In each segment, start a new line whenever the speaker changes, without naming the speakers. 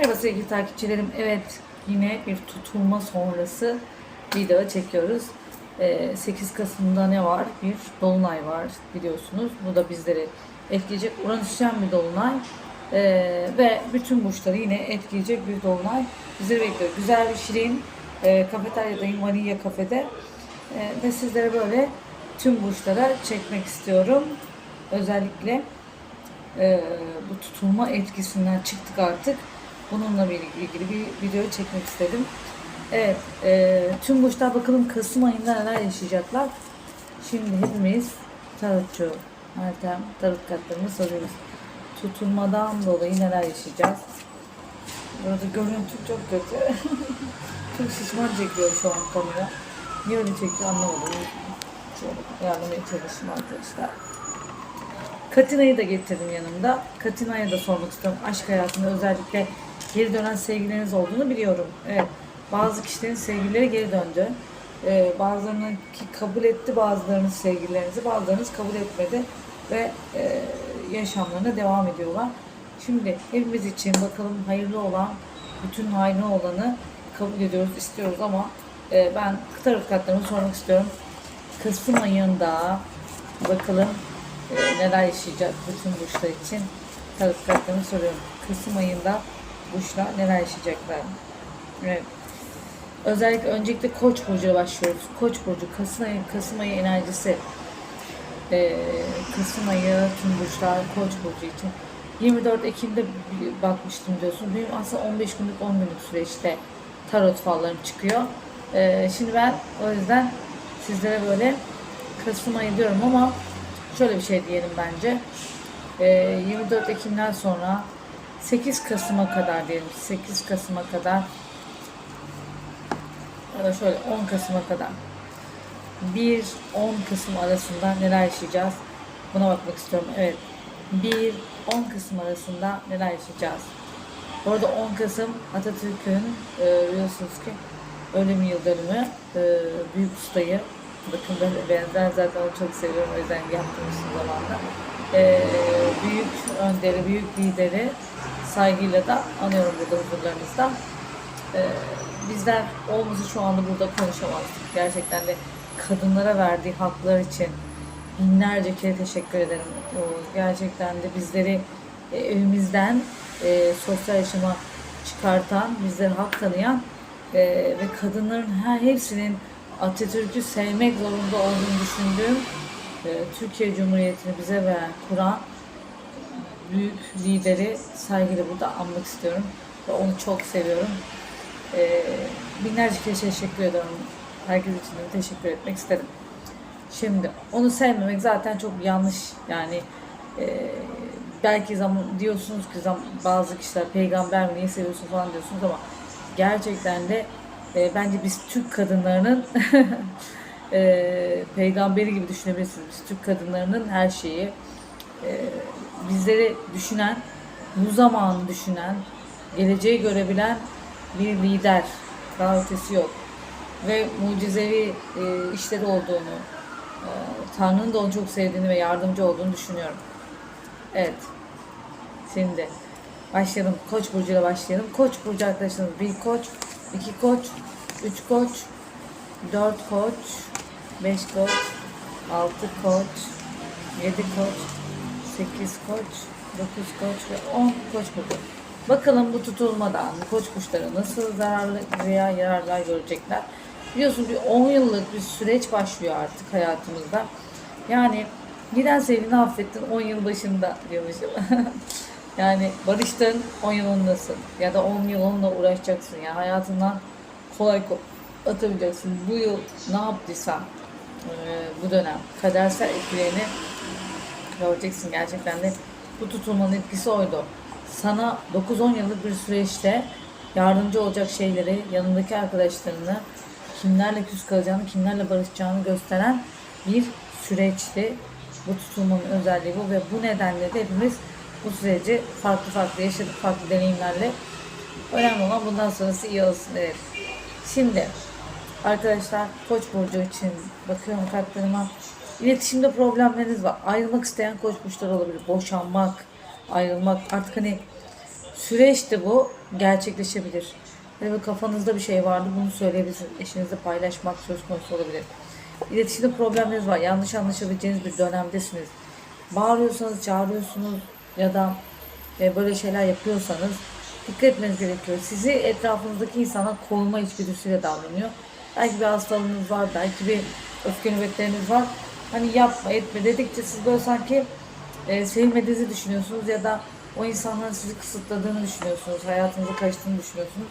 Merhaba sevgili takipçilerim. Evet yine bir tutulma sonrası video çekiyoruz. Ee, 8 Kasım'da ne var? Bir dolunay var biliyorsunuz. Bu da bizleri etkileyecek. Uranüsyen bir dolunay. Ee, ve bütün burçları yine etkileyecek bir dolunay bizleri bekliyor. Güzel bir şirin e, kafeteryadayım. Vanilya kafede. Ee, ve sizlere böyle tüm burçlara çekmek istiyorum. Özellikle e, bu tutulma etkisinden çıktık artık. Bununla ilgili bir video çekmek istedim. Evet, e, tüm burçlar bakalım Kasım ayında neler yaşayacaklar. Şimdi hepimiz tarotçu, Meltem, tarot kartlarını soruyoruz. Tutulmadan dolayı neler yaşayacağız? Burada görüntü çok kötü. çok şişman çekiyor şu an kamera. Niye öyle çekiyor anlamadım. Şöyle yardım etmeye çalışayım arkadaşlar. Katina'yı da getirdim yanımda. Katina'ya da sormak istiyorum. Aşk hayatında özellikle geri dönen sevgileriniz olduğunu biliyorum. Evet. Bazı kişilerin sevgilileri geri döndü. Ee, bazılarının ki kabul etti bazılarının sevgililerinizi, bazılarınız kabul etmedi ve e, yaşamlarına devam ediyorlar. Şimdi hepimiz için bakalım hayırlı olan, bütün hayırlı olanı kabul ediyoruz, istiyoruz ama e, ben tarot kartlarımı sormak istiyorum. Kasım ayında bakalım e, neler yaşayacak bütün burçlar için tarot kartlarını soruyorum. Kasım ayında burçlar neler yaşayacaklar? Evet. Özellikle öncelikle Koç burcuyla başlıyoruz. Koç burcu Kasım ayı Kasım ayı enerjisi. E, Kasım ayı tüm burçlar Koç burcu için. 24 Ekim'de bakmıştım diyorsun. Benim aslında 15 günlük 10 günlük süreçte tarot fallarım çıkıyor. E, şimdi ben o yüzden sizlere böyle Kasım ayı diyorum ama şöyle bir şey diyelim bence. Ee, 24 Ekim'den sonra 8 Kasım'a kadar diyelim. 8 Kasım'a kadar ya da şöyle 10 Kasım'a kadar 1-10 Kasım arasında neler yaşayacağız? Buna bakmak istiyorum. Evet. 1-10 Kasım arasında neler yaşayacağız? Bu arada 10 Kasım Atatürk'ün e, biliyorsunuz ki ölüm yıl dönümü. E, büyük ustayı bakın ben, ben, zaten onu çok seviyorum o yüzden yaptım uzun zamanda. E, büyük önderi, büyük lideri saygıyla da anıyorum burada huzurlarınızda. E, bizler olmasa şu anda burada konuşamazdık. Gerçekten de kadınlara verdiği haklar için binlerce kere teşekkür ederim. O gerçekten de bizleri e, evimizden e, sosyal yaşama çıkartan, bizlere hak tanıyan e, ve kadınların her hepsinin Atatürk'ü sevmek zorunda olduğunu düşündüğüm Türkiye Cumhuriyeti'ni bize veren Kur'an büyük lideri saygıyla burada anmak istiyorum ve onu çok seviyorum. E, binlerce kere teşekkür ediyorum. Herkes için de teşekkür etmek isterim. Şimdi onu sevmemek zaten çok yanlış yani e, belki zaman diyorsunuz ki bazı kişiler peygamber mi niye seviyorsun falan diyorsunuz ama gerçekten de e, bence biz Türk kadınlarının e, peygamberi gibi düşünebilirsiniz. Biz Türk kadınlarının her şeyi e, bizleri düşünen, bu zamanı düşünen, geleceği görebilen bir lider. Daha ötesi yok. Ve mucizevi e, işleri olduğunu, e, Tanrı'nın da onu çok sevdiğini ve yardımcı olduğunu düşünüyorum. Evet. Şimdi başlayalım. Koç burcuyla başlayalım. Koç burcu arkadaşlarımız bir koç, iki koç, üç koç, dört koç, beş koç, altı koç, yedi koç, sekiz koç, dokuz koç ve on koç burcu. Bakalım bu tutulmadan koç kuşları nasıl zararlı veya yararlar görecekler. Biliyorsun bir 10 yıllık bir süreç başlıyor artık hayatımızda. Yani giden sevgilini affettin 10 yıl başında diyormuşum. yani barıştın 10 yıl onunlasın. Ya da 10 yıl onunla uğraşacaksın. Yani hayatından kolay ko- atabileceksin. Bu yıl ne yaptıysan bu dönem kadersel etkilerini göreceksin gerçekten de bu tutulmanın etkisi oydu. Sana 9-10 yıllık bir süreçte yardımcı olacak şeyleri, yanındaki arkadaşlarını, kimlerle küs kalacağını, kimlerle barışacağını gösteren bir süreçti. Bu tutulmanın özelliği bu ve bu nedenle de hepimiz bu süreci farklı farklı yaşadık, farklı deneyimlerle. Önemli olan bundan sonrası iyi olsun. Evet. Şimdi arkadaşlar Koç burcu için bakıyorum kartlarıma. İletişimde problemleriniz var. Ayrılmak isteyen koç burçları olabilir. Boşanmak, ayrılmak. Artık hani süreçte bu gerçekleşebilir. Böyle kafanızda bir şey vardı bunu söyleyebilirsiniz. Eşinizle paylaşmak söz konusu olabilir. İletişimde problemleriniz var. Yanlış anlaşabileceğiniz bir dönemdesiniz. Bağırıyorsanız, çağırıyorsunuz ya da e, böyle şeyler yapıyorsanız dikkat etmeniz gerekiyor. Sizi etrafınızdaki insanlar koruma içgüdüsüyle davranıyor. Belki bir hastalığınız var, belki bir öfke nöbetleriniz var. Hani yapma etme dedikçe siz böyle sanki e, sevilmediğinizi düşünüyorsunuz ya da o insanların sizi kısıtladığını düşünüyorsunuz, hayatınıza karıştığını düşünüyorsunuz.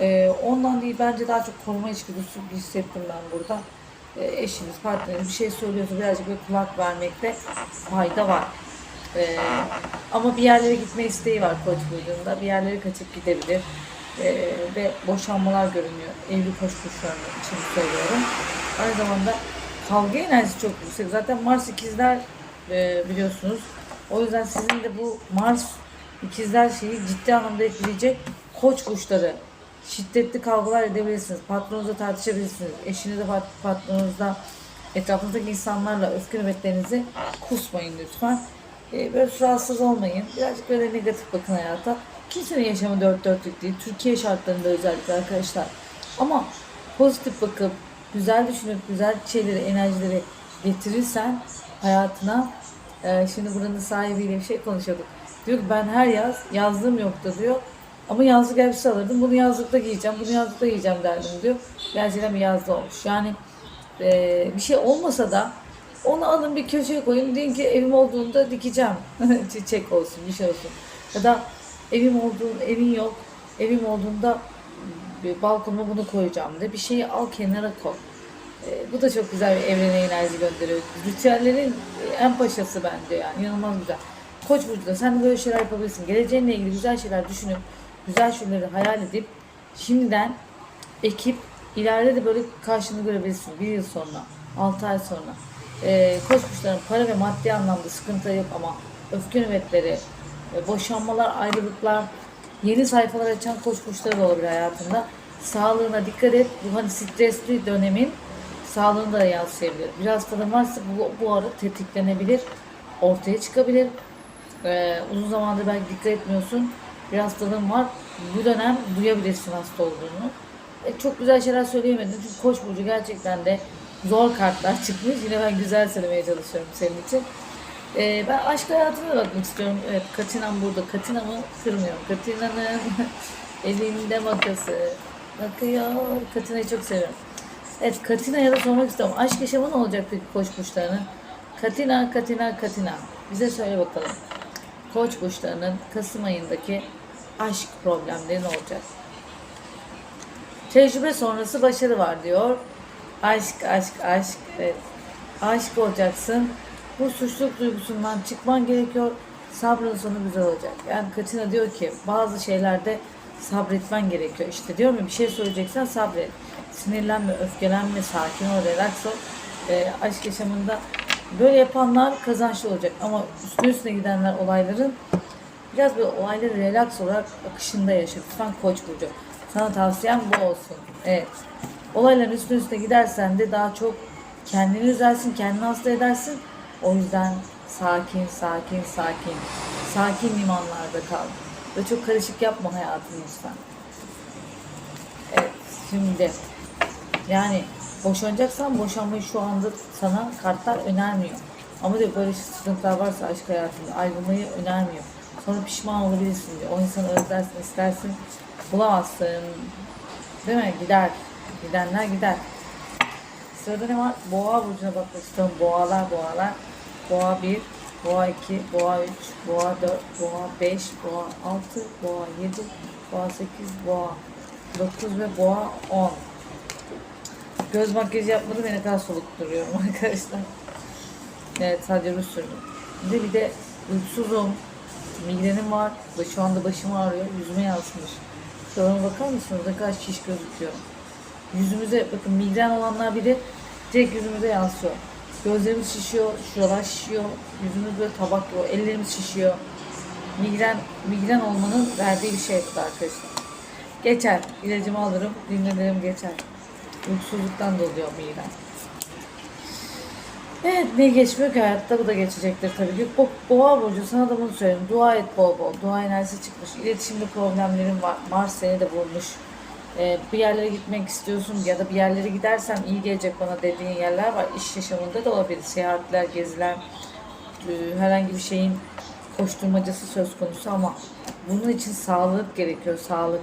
E, ondan değil bence daha çok koruma içgüdüsü hissettim ben burada. E, eşiniz, partneriniz bir şey söylüyorsa birazcık bir kulak vermekte fayda var. E, ama bir yerlere gitme isteği var koç burcunda. Bir yerlere kaçıp gidebilir. E, ve boşanmalar görünüyor. Evli koç burçlarının için söylüyorum. Aynı zamanda kavga enerjisi çok yüksek. Zaten Mars ikizler e, biliyorsunuz. O yüzden sizin de bu Mars ikizler şeyi ciddi anlamda etkileyecek koç burçları. Şiddetli kavgalar edebilirsiniz. Patronunuzla tartışabilirsiniz. Eşinizle pat- patronunuzla etrafınızdaki insanlarla öfke nöbetlerinizi kusmayın lütfen. E, böyle rahatsız olmayın. Birazcık böyle negatif bakın hayata. Kimsenin yaşamı dört dörtlük değil. Türkiye şartlarında özellikle arkadaşlar. Ama pozitif bakıp güzel düşünüp güzel şeyleri, enerjileri getirirsen hayatına e, şimdi buranın sahibiyle bir şey konuşuyorduk. Diyor ki ben her yaz yazdığım yoktu diyor. Ama yazlık elbise alırdım. Bunu yazlıkta giyeceğim, bunu yazlıkta giyeceğim derdim diyor. Gerçekten bir yazda olmuş. Yani e, bir şey olmasa da onu alın bir köşeye koyun. Deyin ki evim olduğunda dikeceğim. Çiçek olsun, bir şey olsun. Ya da evim olduğun, evin yok. Evim olduğunda balkonuma bunu koyacağım de bir şeyi al kenara koy. E, bu da çok güzel bir evrene enerji gönderiyor. Ritüellerin en paşası bence yani inanılmaz güzel. Koç burcunda sen de böyle şeyler yapabilirsin. Geleceğinle ilgili güzel şeyler düşünüp, güzel şeyleri hayal edip şimdiden ekip ileride de böyle karşını görebilirsin. Bir yıl sonra, altı ay sonra. E, koç burçların para ve maddi anlamda sıkıntı yok ama öfke nöbetleri, boşanmalar, ayrılıklar, yeni sayfalar açan da olabilir hayatında. Sağlığına dikkat et. Bu hani stresli dönemin sağlığını da yansıyabilir. Bir hastalığın varsa bu, bu ara tetiklenebilir, ortaya çıkabilir. Ee, uzun zamandır belki dikkat etmiyorsun. Bir hastalığın var. Bu dönem duyabilirsin hasta olduğunu. E, çok güzel şeyler söyleyemedim. Çünkü Koç burcu gerçekten de zor kartlar çıkmış. Yine ben güzel söylemeye çalışıyorum senin için. Ee, ben aşk hayatına da bakmak istiyorum. Evet, Katina'm burada. Katina'mı kırmıyorum. Katina'nın elinde makası bakıyor. Katina'yı çok seviyorum. Evet, Katina'ya da sormak istiyorum. Aşk yaşamı ne olacak peki koç burçlarının? Katina, Katina, Katina. Bize söyle bakalım. Koç burçlarının Kasım ayındaki aşk problemleri ne olacak? Tecrübe sonrası başarı var diyor. Aşk, aşk, aşk. Evet. Aşık olacaksın. Bu suçluluk duygusundan çıkman gerekiyor. Sabrın sonu güzel olacak. Yani Katina diyor ki bazı şeylerde sabretmen gerekiyor. İşte diyorum ya bir şey söyleyeceksen sabret. Sinirlenme, öfkelenme, sakin ol, relax ol. Ee, aşk yaşamında böyle yapanlar kazançlı olacak. Ama üstüne üstüne gidenler olayların biraz böyle olayları relax olarak akışında yaşa. Lütfen koç burcu. Sana tavsiyem bu olsun. Evet. Olayların üstüne üstüne gidersen de daha çok kendini üzersin, kendini hasta edersin. O yüzden sakin, sakin, sakin. Sakin limanlarda kal. Ve çok karışık yapma hayatını lütfen. Evet, şimdi yani boşanacaksan boşanmayı şu anda sana kartlar önermiyor. Ama diyor böyle sıkıntılar varsa aşk hayatında ayrılmayı önermiyor. Sonra pişman olabilirsin diyor. O insanı özlersin, istersin, bulamazsın. Değil mi? Gider. Gidenler gider. Sırada ne var? Boğa burcuna bakmak istiyorum. Boğalar, boğalar. Boğa 1, boğa 2, boğa 3, boğa 4, boğa 5, boğa 6, boğa 7, boğa 8, boğa 9 ve boğa 10. Göz makyajı yapmadım ve ne soluk duruyorum arkadaşlar. Evet sadece ruj sürdüm. Bir de bir de uykusuzum. Migrenim var. Şu anda başım ağrıyor. Yüzüme yansımış. Şuralarına bakar mısınız? Ne kadar şiş gözüküyor. Yüzümüze bakın migren olanlar bile direkt yüzümüze yansıyor. Gözlerimiz şişiyor, şuralar şişiyor, yüzümüz böyle tabak gibi, ellerimiz şişiyor. Migren, migren olmanın verdiği bir şey arkadaşlar. Geçer, ilacımı alırım, dinlenirim geçer. Uykusuzluktan da oluyor migren. Evet ne geçmiyor ki hayatta bu da geçecektir tabii ki. Bo Boğa burcu sana da bunu söyleyeyim. Dua et bol bol. Dua enerjisi çıkmış. İletişimde problemlerin var. Mars seni de vurmuş. Ee, bir yerlere gitmek istiyorsun ya da bir yerlere gidersem iyi gelecek bana dediğin yerler var. İş yaşamında da olabilir. Seyahatler, geziler, e, herhangi bir şeyin koşturmacası söz konusu ama bunun için sağlık gerekiyor. Sağlık.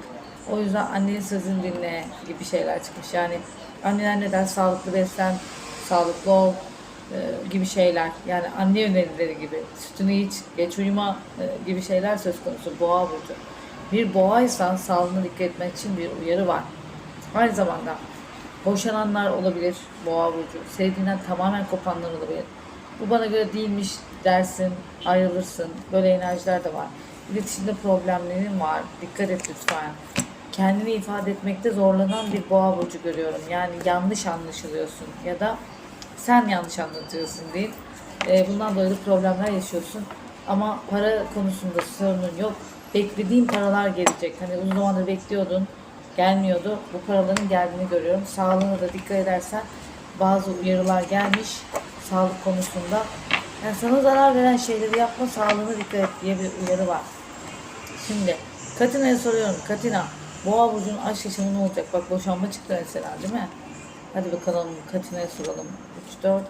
O yüzden annenin sözünü dinle gibi şeyler çıkmış. Yani anneler ne der? Sağlıklı beslen, sağlıklı ol, e, gibi şeyler yani anne önerileri gibi sütünü iç, geç uyuma e, gibi şeyler söz konusu boğa burcu. Bir boğaysan sağlığına dikkat etmek için bir uyarı var. Aynı zamanda boşananlar olabilir boğa burcu. Sevdiğinden tamamen kopanlar olabilir. Bu bana göre değilmiş dersin, ayrılırsın. Böyle enerjiler de var. İletişimde problemlerin var. Dikkat et lütfen. Kendini ifade etmekte zorlanan bir boğa burcu görüyorum. Yani yanlış anlaşılıyorsun ya da sen yanlış anlatıyorsun değil. E, bundan dolayı problemler yaşıyorsun. Ama para konusunda sorunun yok. Beklediğin paralar gelecek. Hani uzun zamandır bekliyordun, gelmiyordu. Bu paraların geldiğini görüyorum. Sağlığına da dikkat edersen bazı uyarılar gelmiş sağlık konusunda. Yani sana zarar veren şeyleri yapma, sağlığına dikkat et diye bir uyarı var. Şimdi Katina'ya soruyorum. Katina, Boğa burcunun aşk yaşamı ne olacak? Bak boşanma çıktı mesela değil mi? Hadi bakalım Katina'ya soralım. 3, 4,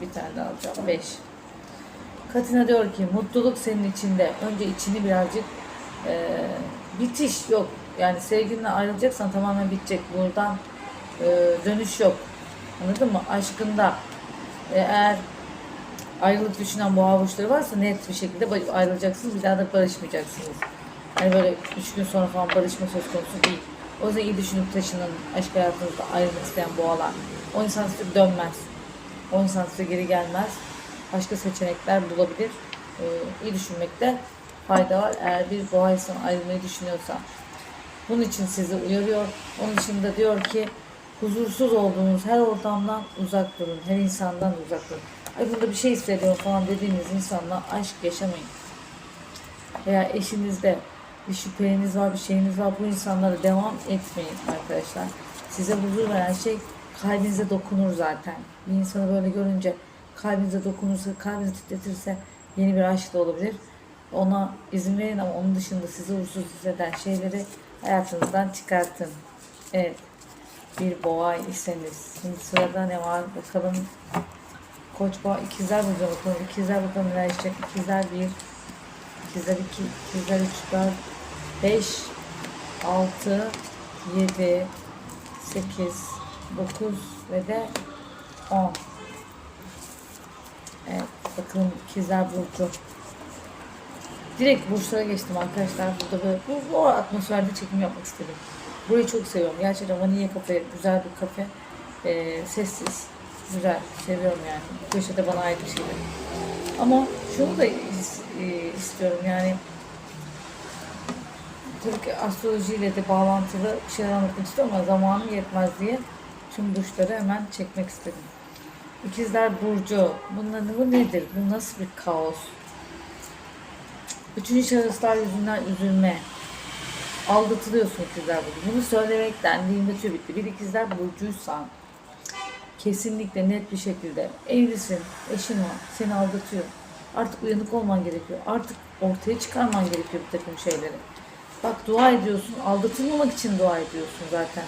bir tane daha alacağım. 5. Katina diyor ki mutluluk senin içinde. Önce içini birazcık e, bitiş yok. Yani sevgilinle ayrılacaksan tamamen bitecek. Buradan e, dönüş yok. Anladın mı? Aşkında e, eğer ayrılık düşünen boğa burçları varsa net bir şekilde ayrılacaksınız. Bir daha da barışmayacaksınız. Hani böyle üç gün sonra falan barışma söz konusu değil. O yüzden iyi düşünüp taşının aşk hayatınızda ayrılmak isteyen boğalar. O insan size dönmez. O insan size geri gelmez. Başka seçenekler bulabilir. Ee, iyi düşünmekte fayda var. Eğer bir boğa insan ayrılmayı düşünüyorsa. Bunun için sizi uyarıyor. Onun dışında diyor ki huzursuz olduğunuz her ortamdan uzak durun. Her insandan uzak durun. Ay bunda bir şey hissediyorum falan dediğiniz insanla aşk yaşamayın. Veya eşinizde bir şüpheniz var, bir şeyiniz var. Bu insanlara devam etmeyin arkadaşlar. Size huzur veren şey kalbinize dokunur zaten. Bir insanı böyle görünce kalbinize dokunursa, kalbinizi titretirse yeni bir aşk da olabilir. Ona izin verin ama onun dışında sizi huzursuz hisseden şeyleri hayatınızdan çıkartın. Evet. Bir boğa iseniz. Şimdi sırada ne var bakalım. Koç boğa ikizler burcuna bakalım. İkizler bakalım neler yaşayacak. İkizler bir, ikizler iki, ikizler üç, dört, beş, altı, yedi, sekiz, dokuz ve de on. Evet bakalım ikizler burcu. Direkt burçlara geçtim arkadaşlar. Burada böyle bu, bu atmosferde çekim yapmak istedim. Burayı çok seviyorum. Gerçekten Vanilya Kafe güzel bir kafe. Ee, sessiz. Güzel. Seviyorum yani. Bu köşede bana ait bir şeyler. Ama şunu da e, istiyorum yani tabii ki astrolojiyle de bağlantılı bir şeyler anlatmak istiyorum ama zamanım yetmez diye tüm burçları hemen çekmek istedim. İkizler Burcu. Bunlar, bu nedir? Bu nasıl bir kaos? Üçüncü şahıslar yüzünden üzülme. Aldatılıyorsun ikizler burcu. Bunu söylemekten dilimde tüy bitti. Bir ikizler burcuysan kesinlikle net bir şekilde evlisin, eşin var, seni aldatıyor. Artık uyanık olman gerekiyor. Artık ortaya çıkarman gerekiyor bir takım şeyleri. Bak dua ediyorsun, aldatılmamak için dua ediyorsun zaten.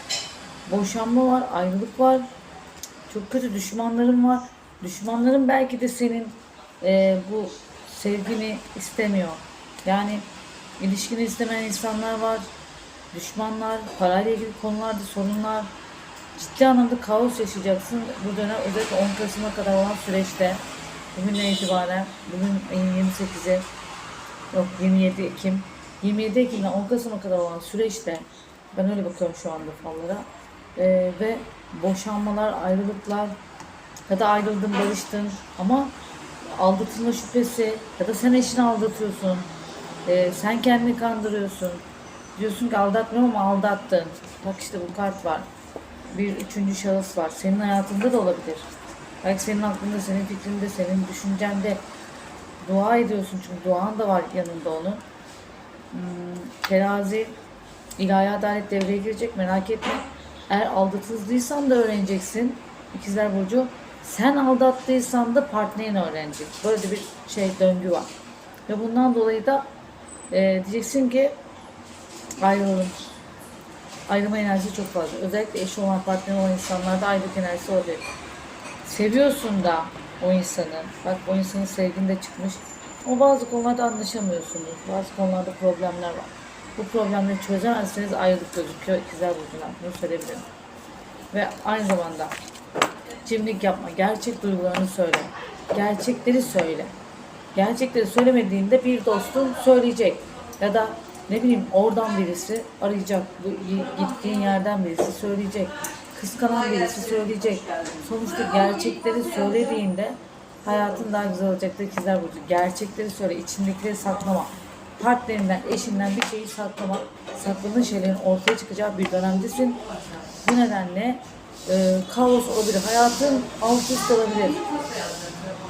Boşanma var, ayrılık var. Çok kötü düşmanların var. Düşmanların belki de senin e, bu sevgini istemiyor. Yani ilişkini istemeyen insanlar var. Düşmanlar, parayla ilgili konularda sorunlar. Ciddi anlamda kaos yaşayacaksın. Bu dönem özellikle 10 Kasım'a kadar olan süreçte bugünden itibaren bugün ayın 28'i yok 27 Ekim 27 Ekim'den 10 Kasım'a kadar olan süreçte ben öyle bakıyorum şu anda fallara Ee, ve boşanmalar, ayrılıklar ya da ayrıldın, barıştın ama aldatılma şüphesi ya da sen eşini aldatıyorsun. Ee, sen kendini kandırıyorsun. Diyorsun ki aldatmıyorum ama aldattın. Bak işte bu kart var. Bir üçüncü şahıs var. Senin hayatında da olabilir. Belki senin aklında, senin fikrinde, senin düşüncende dua ediyorsun çünkü duan da var yanında onun. Hmm, terazi, ilahi adalet devreye girecek merak etme. Eğer aldatıldıysan da öğreneceksin. İkizler Burcu Sen aldattıysan da partnerin öğrenecek. Böyle bir şey döngü var. Ve bundan dolayı da e, diyeceksin ki ayrılalım. Ayrılma enerjisi çok fazla. Özellikle eşi olan partneri olan insanlarda ayrılık enerjisi olabilir. Seviyorsun da o insanı. Bak o insanın sevginde çıkmış. Ama bazı konularda anlaşamıyorsunuz. Bazı konularda problemler var. Bu problemleri çözemezseniz ayrılık gözüküyor ikizler burcuna. Bunu söyleyebilirim. Ve aynı zamanda cimrik yapma. Gerçek duygularını söyle. Gerçekleri söyle. Gerçekleri söylemediğinde bir dostun söyleyecek. Ya da ne bileyim oradan birisi arayacak. Bu gittiğin yerden birisi söyleyecek. Kıskanan birisi söyleyecek. Sonuçta gerçekleri söylediğinde hayatın daha güzel olacaktır ikizler burcu. Gerçekleri söyle, içindekileri saklama. Partnerinden, eşinden bir şeyi saklama. Sakladığın şeylerin ortaya çıkacağı bir dönemdesin. Bu nedenle e, kaos olabilir. Hayatın alt üst olabilir.